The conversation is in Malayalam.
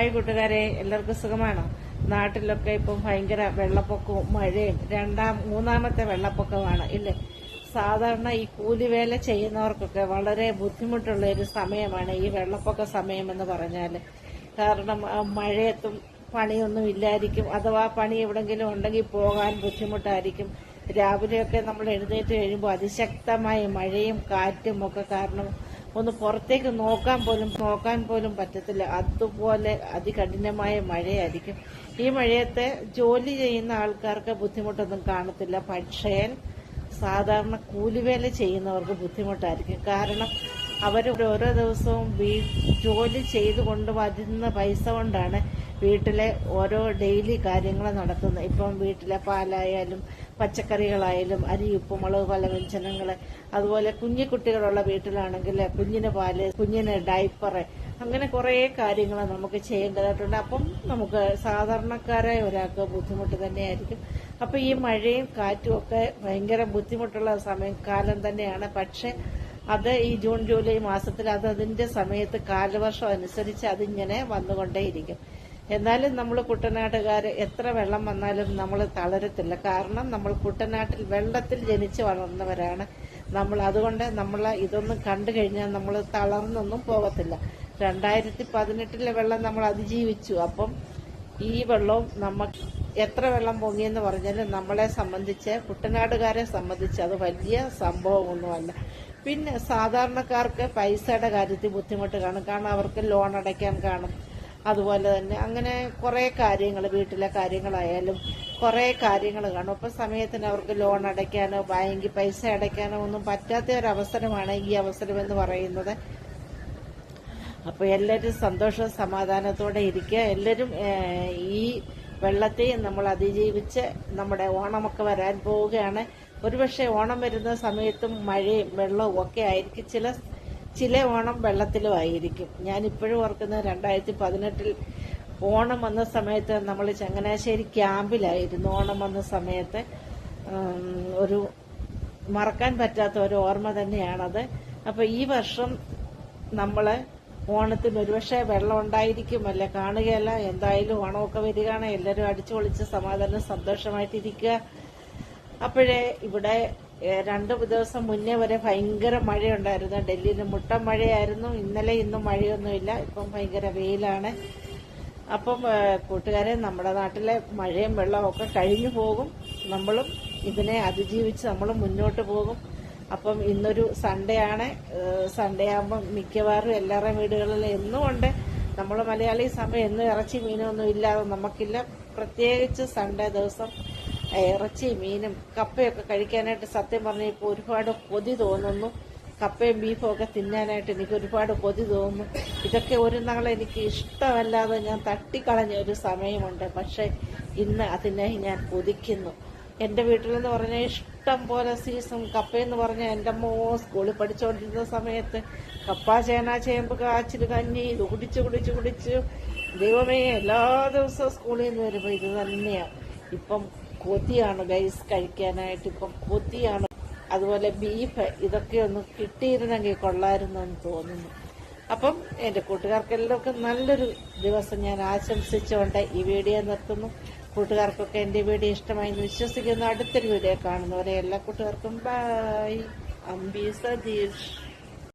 ഹായ് കൂട്ടുകാരെ എല്ലാവർക്കും സുഖമാണോ? നാട്ടിലൊക്കെ ഇപ്പം ഭയങ്കര വെള്ളപ്പൊക്കവും മഴയും. രണ്ടാം മൂന്നാമത്തെ വെള്ളപ്പൊക്കമാണ് ഇല്ലേ? സാധാരണ ഈ കൂലിവേല ചെയ്യുന്നവർക്കൊക്കെ വളരെ ബുദ്ധിമുട്ടുള്ള ഒരു സമയമാണ് ഈ വെള്ളപ്പൊക്ക സമയം എന്ന് പറഞ്ഞാൽ കാരണം മഴയത്തും പണിയൊന്നും ഇല്ലായിരിക്കും. അഥവാ പണി എവിടെങ്കിലും ഉണ്ടെങ്കിൽ പോകാൻ ബുദ്ധിമുട്ടായിരിക്കും. രാവിലെയൊക്കെ നമ്മൾ എഴുന്നേറ്റ് കഴിയുമ്പോൾ അതിശക്തമായ മഴയും കാറ്റും ഒക്കെ കാരണം ഒന്ന് പുറത്തേക്ക് നോക്കാൻ പോലും നോക്കാൻ പോലും പറ്റത്തില്ല. അതുപോലെ അതികഠിനമായ മഴയായിരിക്കും. ഈ മഴയത്തെ ജോലി ചെയ്യുന്ന ആൾക്കാർക്ക് ബുദ്ധിമുട്ടൊന്നും കാണത്തില്ല. പക്ഷേ സാധാരണ കൂലിവേല ചെയ്യുന്നവർക്ക് ബുദ്ധിമുട്ടായിരിക്കും. കാരണം അവർ ഓരോ ദിവസവും വീ ജോലി ചെയ്തുകൊണ്ട് വരുന്ന പൈസ കൊണ്ടാണ് വീട്ടിലെ ഓരോ ഡെയിലി കാര്യങ്ങൾ നടത്തുന്നത്. ഇപ്പം വീട്ടിലെ പാലായാലും പച്ചക്കറികളായാലും അരി ഉപ്പ് ഉപ്പുമുളക് പല വ്യഞ്ജനങ്ങൾ അതുപോലെ കുഞ്ഞു കുട്ടികളുള്ള വീട്ടിലാണെങ്കിൽ കുഞ്ഞിന് പാൽ കുഞ്ഞിന് ഡൈപ്പറ് അങ്ങനെ കുറേ കാര്യങ്ങൾ നമുക്ക് ചെയ്യേണ്ടതായിട്ടുണ്ട്. അപ്പം നമുക്ക് സാധാരണക്കാരായ ഒരാൾക്ക് ബുദ്ധിമുട്ട് തന്നെയായിരിക്കും. അപ്പൊ ഈ മഴയും കാറ്റും ഒക്കെ ഭയങ്കര ബുദ്ധിമുട്ടുള്ള സമയം കാലം തന്നെയാണ്. പക്ഷെ അത് ഈ ജൂൺ ജൂലൈ മാസത്തിൽ അത് അതിന്റെ സമയത്ത് കാലവർഷം അനുസരിച്ച് അതിങ്ങനെ വന്നുകൊണ്ടേയിരിക്കും. എന്നാലും നമ്മൾ കുട്ടനാട്ടുകാർ എത്ര വെള്ളം വന്നാലും നമ്മൾ തളരത്തില്ല. കാരണം നമ്മൾ കുട്ടനാട്ടിൽ വെള്ളത്തിൽ ജനിച്ച് വളർന്നവരാണ് നമ്മൾ. അതുകൊണ്ട് നമ്മൾ ഇതൊന്നും കണ്ടു കഴിഞ്ഞാൽ നമ്മൾ തളർന്നൊന്നും പോകത്തില്ല. രണ്ടായിരത്തി പതിനെട്ടിലെ വെള്ളം നമ്മൾ അതിജീവിച്ചു. അപ്പം ഈ വെള്ളവും നമുക്ക് എത്ര വെള്ളം പൊങ്ങിയെന്ന് പറഞ്ഞാലും നമ്മളെ സംബന്ധിച്ച് കുട്ടനാടുകാരെ സംബന്ധിച്ച് അത് വലിയ സംഭവമൊന്നുമല്ല. പിന്നെ സാധാരണക്കാർക്ക് പൈസയുടെ കാര്യത്തിൽ ബുദ്ധിമുട്ട് കാണും. കാരണം അവർക്ക് ലോൺ അടയ്ക്കാൻ കാണും. അതുപോലെ തന്നെ അങ്ങനെ കുറേ കാര്യങ്ങൾ വീട്ടിലെ കാര്യങ്ങളായാലും കുറേ കാര്യങ്ങൾ കാണും. അപ്പം സമയത്തിന് അവർക്ക് ലോൺ അടയ്ക്കാനോ ബാങ്കിൽ പൈസ അടയ്ക്കാനോ ഒന്നും പറ്റാത്ത ഒരു അവസരമാണ് ഈ അവസരം എന്ന് പറയുന്നത്. അപ്പൊ എല്ലാവരും സന്തോഷവും സമാധാനത്തോടെ ഇരിക്കുക. എല്ലാവരും ഈ വെള്ളത്തെയും നമ്മൾ അതിജീവിച്ച് നമ്മുടെ ഓണമൊക്കെ വരാൻ പോവുകയാണ്. ഒരുപക്ഷെ ഓണം വരുന്ന സമയത്തും മഴയും വെള്ളവും ഒക്കെ ആയിരിക്കും. ചില ചില ഓണം വെള്ളത്തിലും ആയിരിക്കും. ഞാൻ ഇപ്പോഴും ഓർക്കുന്നത് രണ്ടായിരത്തി പതിനെട്ടിൽ ഓണം വന്ന സമയത്ത് നമ്മൾ ചങ്ങനാശ്ശേരി ക്യാമ്പിലായിരുന്നു. ഓണം വന്ന സമയത്ത് ഒരു മറക്കാൻ പറ്റാത്ത ഒരു ഓർമ്മ തന്നെയാണത്. അപ്പൊ ഈ വർഷം നമ്മൾ ഓണത്തിന് ഒരുപക്ഷെ വെള്ളം ഉണ്ടായിരിക്കുമല്ല? കാണുകയല്ല. എന്തായാലും ഓണമൊക്കെ വരികയാണ്. എല്ലാവരും അടിച്ചു പൊളിച്ച് സമാധാനം സന്തോഷമായിട്ടിരിക്കുക. അപ്പോഴേ ഇവിടെ രണ്ടു ദിവസം മുന്നേ വരെ ഭയങ്കര മഴയുണ്ടായിരുന്നു. ഡൽഹിയിൽ മുട്ട മഴയായിരുന്നു. ഇന്നലെ ഇന്നും മഴയൊന്നുമില്ല. ഇപ്പം ഭയങ്കര വെയിലാണ്. അപ്പം കൂട്ടുകാരെ നമ്മുടെ നാട്ടിലെ മഴയും വെള്ളവും ഒക്കെ കഴിഞ്ഞു പോകും. നമ്മളും ഇതിനെ അതിജീവിച്ച് നമ്മൾ മുന്നോട്ട് പോകും. അപ്പം ഇന്നൊരു സൺഡേ ആണ്. സൺഡേ ആകുമ്പം മിക്കവാറും എല്ലാവരുടെയും വീടുകളിൽ എന്നും ഉണ്ട്. നമ്മൾ മലയാളി സമയം എന്നും ഇറച്ചി മീനൊന്നും ഇല്ലാതെ നമുക്കില്ല. പ്രത്യേകിച്ച് സൺഡേ ദിവസം ഇറച്ചി മീനും കപ്പയൊക്കെ കഴിക്കാനായിട്ട് സത്യം പറഞ്ഞാൽ ഇപ്പോൾ ഒരുപാട് കൊതി തോന്നുന്നു. കപ്പയും ബീഫും ഒക്കെ തിന്നാനായിട്ട് എനിക്ക് ഒരുപാട് കൊതി തോന്നുന്നു. ഇതൊക്കെ ഒരു നാൾ എനിക്ക് ഇഷ്ടമല്ലാതെ ഞാൻ തട്ടിക്കളഞ്ഞ ഒരു സമയമുണ്ട്. പക്ഷേ ഇന്ന് അതിനായി ഞാൻ കൊതിക്കുന്നു. എന്റെ വീട്ടിലെന്ന് പറഞ്ഞാൽ ഇഷ്ടം പോലെ സീസൺ കപ്പയെന്ന് പറഞ്ഞാൽ എന്റെ അമ്മ സ്കൂളിൽ പഠിച്ചുകൊണ്ടിരുന്ന സമയത്ത് കപ്പ ചേന ചേമ്പ് കാച്ചിൽ കഞ്ഞി ഇത് കുടിച്ച് കുടിച്ച് കുടിച്ച്. ദൈവമേ എല്ലാ ദിവസവും സ്കൂളിൽ നിന്ന് വരുമ്പോൾ ഇത് തന്നെയാണ് ഇപ്പം കൊതിയാണ് ഗൈസ് കഴിക്കാനായിട്ട് ഇപ്പം കൊതിയാണ്. അതുപോലെ ബീഫ് ഇതൊക്കെ ഒന്ന് കിട്ടിയിരുന്നെങ്കിൽ കൊള്ളായിരുന്നു എന്ന് തോന്നുന്നു. അപ്പം എന്റെ കൂട്ടുകാർക്ക് എല്ലാവർക്കും നല്ലൊരു ദിവസം ഞാൻ ആശംസിച്ചുകൊണ്ട് ഈ വീഡിയോ നിർത്തുന്നു. കൂട്ടുകാർക്കൊക്കെ എന്റെ വീഡിയോ ഇഷ്ടമായി എന്ന് വിശ്വസിക്കുന്നു. അടുത്തൊരു വീഡിയോ കാണുന്നവരെ എല്ലാ കൂട്ടുകാർക്കും ബൈ അംബി സതീഷ്.